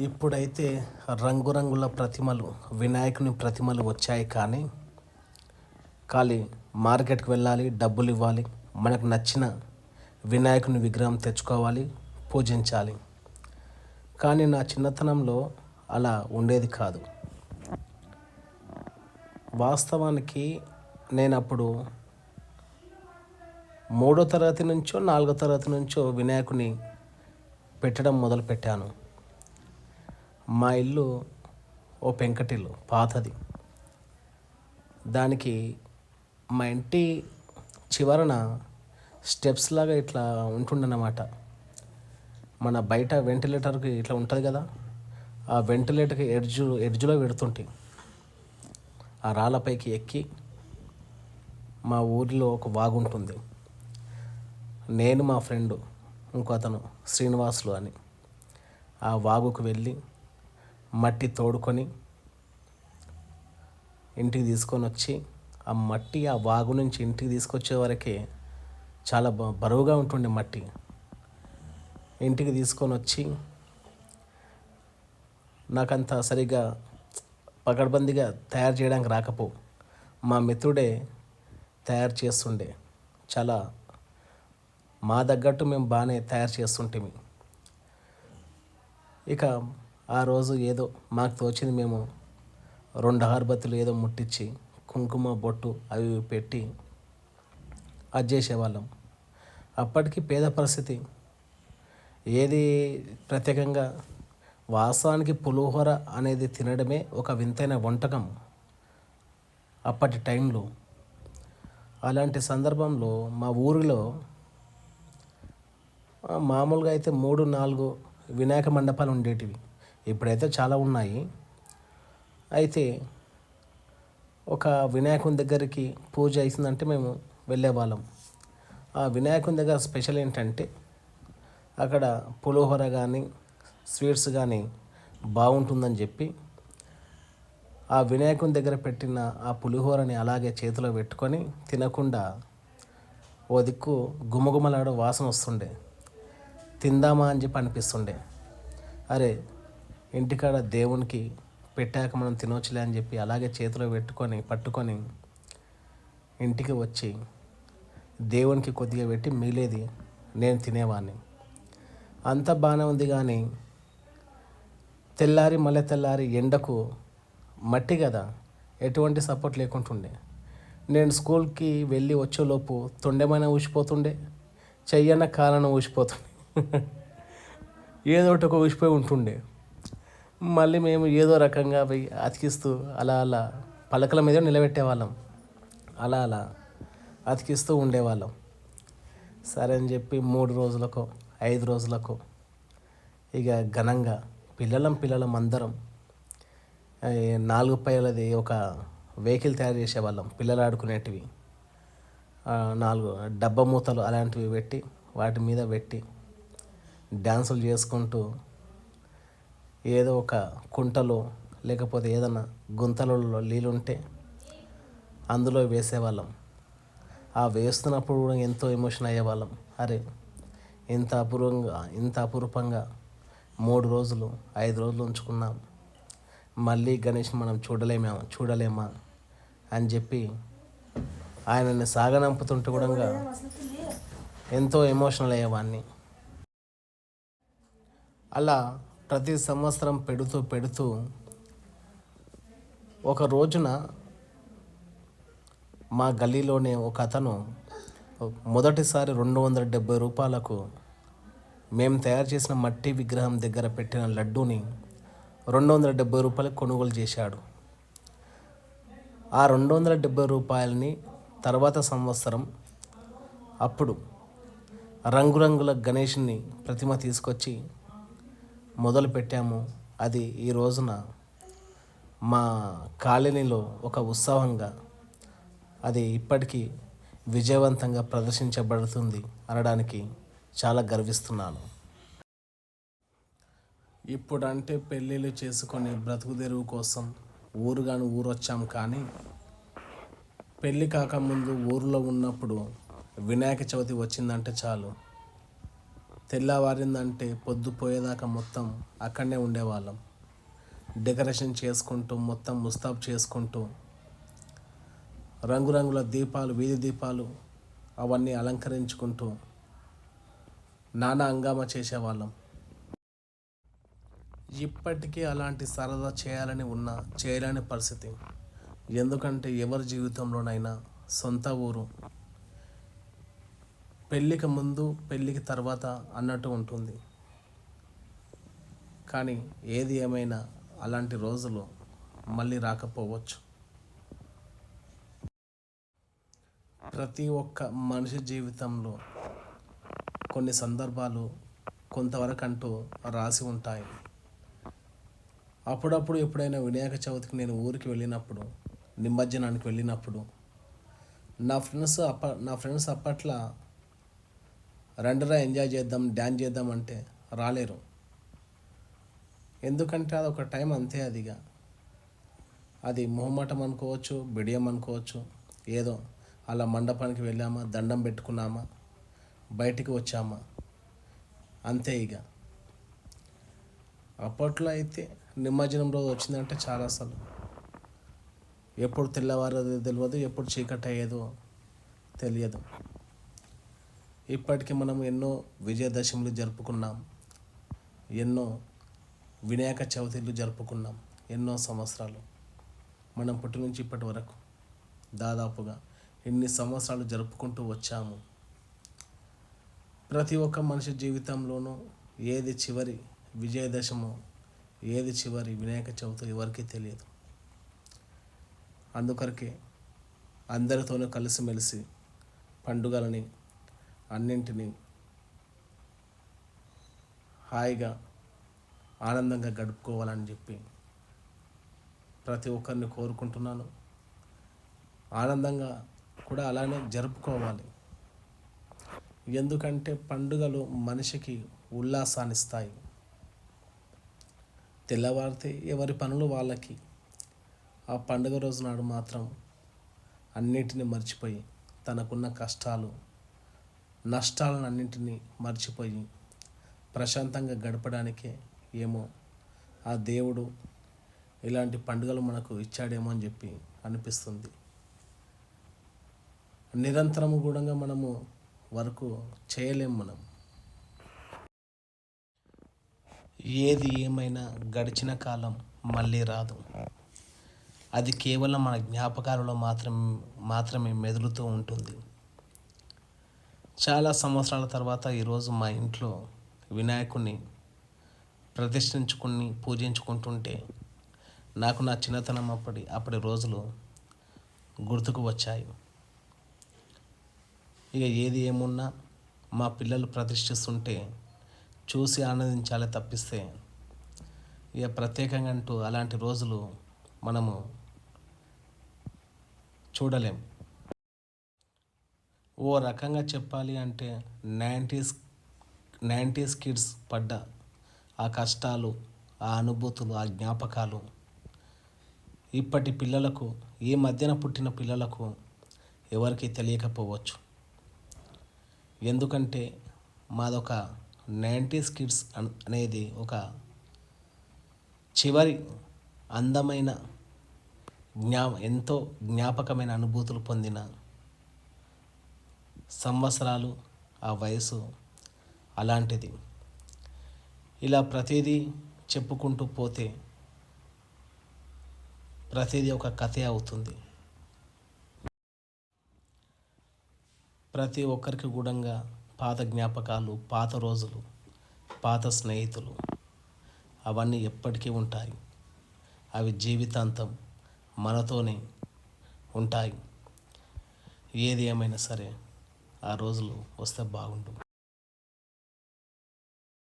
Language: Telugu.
ఇప్పుడైతే రంగురంగుల ప్రతిమలు వినాయకుని ప్రతిమలు వచ్చాయి కానీ ఖాళీ మార్కెట్కి వెళ్ళాలి డబ్బులు ఇవ్వాలి మనకు నచ్చిన వినాయకుని విగ్రహం తెచ్చుకోవాలి పూజించాలి. కానీ నా చిన్నతనంలో అలా ఉండేది కాదు. వాస్తవానికి నేను అప్పుడు మూడో తరగతి నుంచో నాలుగో తరగతి నుంచో వినాయకుని పెట్టడం మొదలుపెట్టాను. మా ఇల్లు ఓ పెంకటిల్లు పాతది. దానికి మా ఇంటి చివరన స్టెప్స్ లాగా ఇట్లా ఉంటుండన్నమాట మన బయట వెంటిలేటర్కి ఇట్లా ఉంటుంది కదా ఆ వెంటిలేటర్కి ఎడ్జు ఎడ్జ్లో పెడుతుంటే. ఆ రాళ్ళపైకి ఎక్కి మా ఊరిలో ఒక వాగు ఉంటుంది. నేను మా ఫ్రెండ్ ఇంకో అతను శ్రీనివాసులు అని. ఆ వాగుకు వెళ్ళి మట్టి తోడుకొని ఇంటికి తీసుకొని వచ్చి ఆ మట్టి ఆ వాగు నుంచి ఇంటికి తీసుకొచ్చే వరకే చాలా బ- బరువుగా ఉంటుండే మట్టి. ఇంటికి తీసుకొని వచ్చి నాకంత సరిగ్గా పకడ్బందీగా తయారు చేయడానికి రాకపో. మా మిత్రుడే తయారు చేస్తుండే. చాలా మా తగ్గట్టు మేము బాగానే తయారు చేస్తుంటిమి. ఇక ఆ రోజు ఏదో మాకు తోచింది మేము రెండు అగరబత్తులు ఏదో ముట్టించి కుంకుమ బొట్టు అవి పెట్టి అది చేసేవాళ్ళం. అప్పటికి పేద పరిస్థితి. ఏది ప్రత్యేకంగా వాస్తవానికి పులిహోర అనేది తినడమే ఒక వింతైన వంటకం అప్పటి టైంలో. అలాంటి సందర్భంలో మా ఊరిలో మామూలుగా అయితే మూడు నాలుగు వినాయక మండపాలు ఉండేటివి. ఇప్పుడైతే చాలా ఉన్నాయి. అయితే ఒక వినాయకుని దగ్గరికి పూజ అవుతుందంటే మేము వెళ్ళేవాళ్ళం. ఆ వినాయకుని దగ్గర స్పెషల్ ఏంటంటే అక్కడ పులిహోర కానీ స్వీట్స్ కానీ బాగుంటుందని చెప్పి ఆ వినాయకుని దగ్గర పెట్టిన ఆ పులిహోరని అలాగే చేతిలో పెట్టుకొని తినకుండా ఓ దిక్కు గుమగుమలాడే వాసన వస్తుండే. తిందామా అని చెప్పి అనిపిస్తుండే. అరే ఇంటికాడ దేవునికి పెట్టాక మనం తినవచ్చులే అని చెప్పి అలాగే చేతిలో పెట్టుకొని పట్టుకొని ఇంటికి వచ్చి దేవునికి కొద్దిగా పెట్టి మిగిలేది నేను తినేవాడిని అంత బాగానే ఉంది కానీ తెల్లారి మళ్ళీ తెల్లారి ఎండకు మట్టి కదా ఎటువంటి సపోర్ట్ లేకుంటుండే. నేను స్కూల్కి వెళ్ళి వచ్చేలోపు తొండెమైన ఊసిపోతుండే చెయ్యన్న కాలన ఊసిపోతుండే. ఏదో ఒకటి ఒక ఊసిపోయి ఉంటుండే. మళ్ళీ మేము ఏదో రకంగా పోయి అతికిస్తూ అలా అలా పలకల మీద నిలబెట్టేవాళ్ళం. అలా అలా అతికిస్తూ ఉండేవాళ్ళం. సరే అని చెప్పి మూడు రోజులకో ఐదు రోజులకో ఇక ఘనంగా పిల్లలం పిల్లలం అందరం నాలుగు పైలది ఒక వెహికల్ తయారు చేసేవాళ్ళం పిల్లలు ఆడుకునేటివి. నాలుగు డబ్బ మూతలు అలాంటివి పెట్టి వాటి మీద పెట్టి డ్యాన్సులు చేసుకుంటూ ఏదో ఒక కుంటలో లేకపోతే ఏదైనా గుంతలలో నీళ్ళుంటే అందులో వేసేవాళ్ళం. ఆ వేస్తున్నప్పుడు కూడా ఎంతో ఎమోషన్ అయ్యేవాళ్ళం. అరే ఇంత అపూర్వంగా ఇంత అపురూపంగా మూడు రోజులు ఐదు రోజులు ఉంచుకున్నాం. మళ్ళీ గణేష్ మనం చూడలేమా చూడలేమా అని చెప్పి ఆయనని సాగనంపుతుంటే కూడా ఎంతో ఎమోషనల్ అయ్యేవాడిని అలా ప్రతి సంవత్సరం పెడుతూ పెడుతూ ఒక రోజున మా గల్లీలోనే ఒక అతను మొదటిసారి రెండు వందల డెబ్బై రూపాయలకు మేము తయారు చేసిన మట్టి విగ్రహం దగ్గర పెట్టిన లడ్డూని రెండు వందల డెబ్బై రూపాయలకు కొనుగోలు చేశాడు. ఆ రెండు వందల డెబ్బై రూపాయలని తర్వాత సంవత్సరం అప్పుడు రంగురంగుల గణేష్ని ప్రతిమ తీసుకొచ్చి మొదలు పెట్టాము అది ఈ రోజున మా కాలనీలో ఒక ఉత్సవంగా అది ఇప్పటికీ విజయవంతంగా ప్రదర్శించబడుతుంది అనడానికి చాలా గర్విస్తున్నాను. ఇప్పుడంటే పెళ్ళిళ్ళు చేసుకొని బ్రతుకు తెరువు కోసం ఊరుగాను ఊరొచ్చాం కానీ పెళ్ళి కాకముందు ఊరిలో ఉన్నప్పుడు వినాయక చవితి వచ్చిందంటే చాలు. తెల్లవారిందంటే పొద్దు పోయేదాకా మొత్తం అక్కడనే ఉండేవాళ్ళం. డెకరేషన్ చేసుకుంటూ మొత్తం ముస్తాబ్ చేసుకుంటూ రంగురంగుల దీపాలు వీధి దీపాలు అవన్నీ అలంకరించుకుంటూ నానా హంగామా చేసేవాళ్ళం. ఇప్పటికీ అలాంటి సరదా చేయాలని ఉన్న చేయలేని పరిస్థితి. ఎందుకంటే ఎవరి జీవితంలోనైనా సొంత ఊరు పెళ్ళికి ముందు పెళ్ళికి తర్వాత అన్నట్టు ఉంటుంది. కానీ ఏది ఏమైనా అలాంటి రోజులు మళ్ళీ రాకపోవచ్చు. ప్రతి ఒక్క మనిషి జీవితంలో కొన్ని సందర్భాలు కొంతవరకు అంటూ రాసి ఉంటాయి. అప్పుడప్పుడు ఎప్పుడైనా వినాయక చవితికి నేను ఊరికి వెళ్ళినప్పుడు నిమజ్జనానికి వెళ్ళినప్పుడు నా ఫ్రెండ్స్ అప్ప నా ఫ్రెండ్స్ అప్పట్లో రండిరా ఎంజాయ్ చేద్దాం డ్యాన్స్ చేద్దాం అంటే రాలేరు. ఎందుకంటే అది ఒక టైం అంతే అదిగా అది మొహమాటం అనుకోవచ్చు బిడియం అనుకోవచ్చు ఏదో అలా మండపానికి వెళ్ళామా దండం పెట్టుకున్నామా బయటికి వచ్చామా అంతే ఇక. అప్పట్లో అయితే నిమజ్జనం రోజు వచ్చిందంటే చాలా అసలు. ఎప్పుడు తెల్లవారు తెలియదు ఎప్పుడు చీకటి అయ్యేదో తెలియదు. ఇప్పటికీ మనం ఎన్నో విజయదశములు జరుపుకున్నాం. ఎన్నో వినాయక చవితిలు జరుపుకున్నాం. ఎన్నో సంవత్సరాలు. మనం పుట్టి నుంచి ఇప్పటి వరకు దాదాపుగా ఎన్ని సంవత్సరాలు జరుపుకుంటూ వచ్చాము. ప్రతి ఒక్క మనిషి జీవితంలోనూ ఏది చివరి విజయదశమో ఏది చివరి వినాయక చవితి ఎవరికీ తెలియదు. అందుకొరకే అందరితోనూ కలిసిమెలిసి పండుగలని అన్నింటినీ హాయిగా ఆనందంగా గడుపుకోవాలని చెప్పి ప్రతి ఒక్కరిని కోరుకుంటున్నాను. ఆనందంగా కూడా అలానే జరుపుకోవాలి. ఎందుకంటే పండుగలు మనిషికి ఉల్లాసాన్నిస్తాయి. తెల్లవారితే ఎవరి పనులు వాళ్ళకి. ఆ పండుగ రోజు నాడు మాత్రం అన్నిటిని మర్చిపోయి తనకున్న కష్టాలు నష్టాలను అన్నింటినీ మర్చిపోయి ప్రశాంతంగా గడపడానికే ఏమో ఆ దేవుడు ఇలాంటి పండుగలు మనకు ఇచ్చాడేమో అని చెప్పి అనిపిస్తుంది. నిరంతరము కూడా మనము వరకు చేయలేము మనం. ఏది ఏమైనా గడిచిన కాలం మళ్ళీ రాదు. అది కేవలం మన జ్ఞాపకాలలో మాత్రం మాత్రమే మెదులుతూ ఉంటుంది. చాలా సంవత్సరాల తర్వాత ఈరోజు మా ఇంట్లో వినాయకుడిని ప్రతిష్ఠించుకుని పూజించుకుంటుంటే నాకు నా చిన్నతనం అప్పటి అప్పటి రోజులు గుర్తుకు వచ్చాయి. ఇక ఏది ఏమున్నా మా పిల్లలు ప్రతిష్ఠిస్తుంటే చూసి ఆనందించాలి తప్పిస్తే ఇక ప్రత్యేకంగా అంటూ అలాంటి రోజులు మనము చూడలేం. ఓ రకంగా చెప్పాలి అంటే నైంటీస్ నైంటీస్ కిడ్స్ పడ్డ ఆ కష్టాలు ఆ అనుభూతులు ఆ జ్ఞాపకాలు. ఇప్పటి పిల్లలకు ఈ మధ్యన పుట్టిన పిల్లలకు ఎవరికి తెలియకపోవచ్చు. ఎందుకంటే మాదొక నైంటీస్ కిడ్స్ అనేది ఒక చివరి అందమైన జ్ఞా ఎంతో జ్ఞాపకమైన అనుభూతులు పొందిన సంవత్సరాలు ఆ వయసు అలాంటిది. ఇలా ప్రతిదీ చెప్పుకుంటూ పోతే ప్రతిదీ ఒక కథే అవుతుంది. ప్రతి ఒక్కరికి కూడా పాత జ్ఞాపకాలు పాత రోజులు పాత స్నేహితులు అవన్నీ ఎప్పటికీ ఉంటాయి. అవి జీవితాంతం మనతోనే ఉంటాయి. ఏది ఏమైనా సరే ఆ రోజులు వస్తే బాగుండు